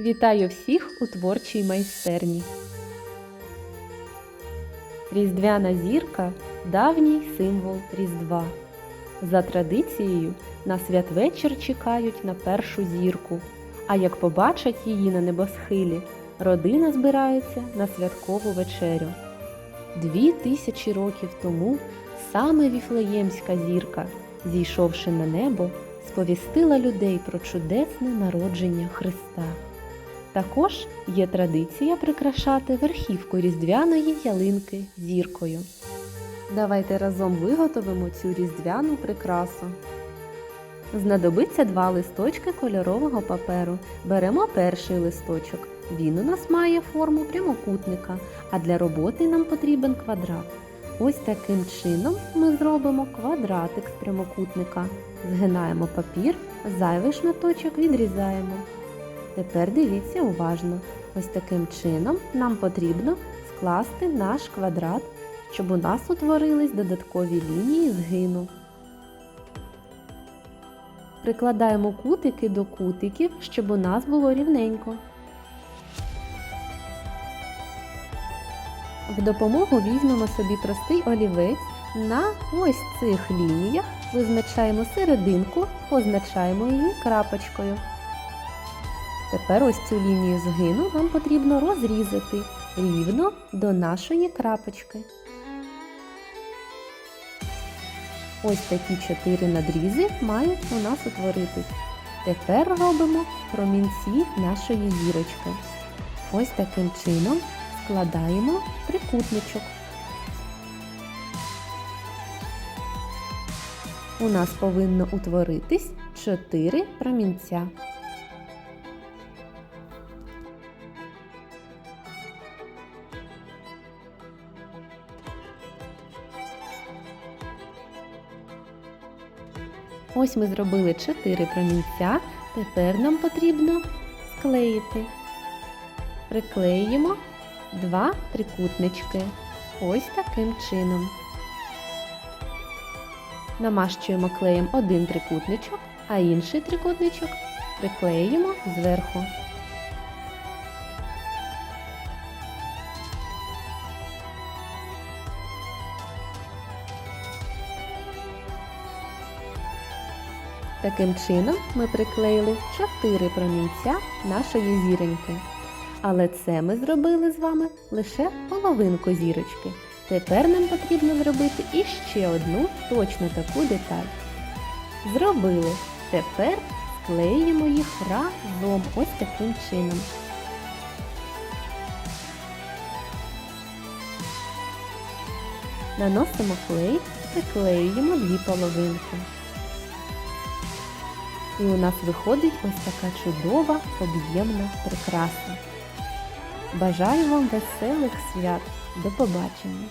Вітаю всіх у творчій майстерні. Різдвяна зірка давній символ Різдва. За традицією на святвечір чекають на першу зірку, а як побачать її на небосхилі, родина збирається на святкову вечерю. Дві тисячі років тому саме Віфлеємська зірка, зійшовши на небо, сповістила людей про чудесне народження Христа. Також є традиція прикрашати верхівку різдвяної ялинки зіркою. Давайте разом виготовимо цю різдвяну прикрасу. Знадобиться два листочки кольорового паперу. Беремо перший листочок. Він у нас має форму прямокутника, а для роботи нам потрібен квадрат. Ось таким чином ми зробимо квадратик з прямокутника. Згинаємо папір, зайвий шматочок відрізаємо. Тепер дивіться уважно. Ось таким чином нам потрібно скласти наш квадрат, щоб у нас утворились додаткові лінії згину. Прикладаємо кутики до кутиків, щоб у нас було рівненько. В допомогу візьмемо собі простий олівець. На ось цих лініях визначаємо серединку, позначаємо її крапочкою. Тепер ось цю лінію згину нам потрібно розрізати рівно до нашої крапочки. Ось такі чотири надрізи мають у нас утворитись. Тепер робимо промінці нашої зірочки. Ось таким чином складаємо трикутничок. У нас повинно утворитись чотири промінця. Ось ми зробили 4 промінця. Тепер нам потрібно склеїти. Приклеїмо два трикутнички. Ось таким чином. Намащуємо клеєм один трикутничок, а інший трикутничок приклеїмо зверху. Таким чином ми приклеїли 4 промінця нашої зіроньки. Але це ми зробили з вами лише половинку зірочки. Тепер нам потрібно зробити іще одну точно таку деталь. Зробили. Тепер склеїмо їх разом ось таким чином. Наносимо клей, приклеюємо дві половинки. І у нас виходить ось така чудова об'ємна прикраса. Бажаю вам веселих свят! До побачення!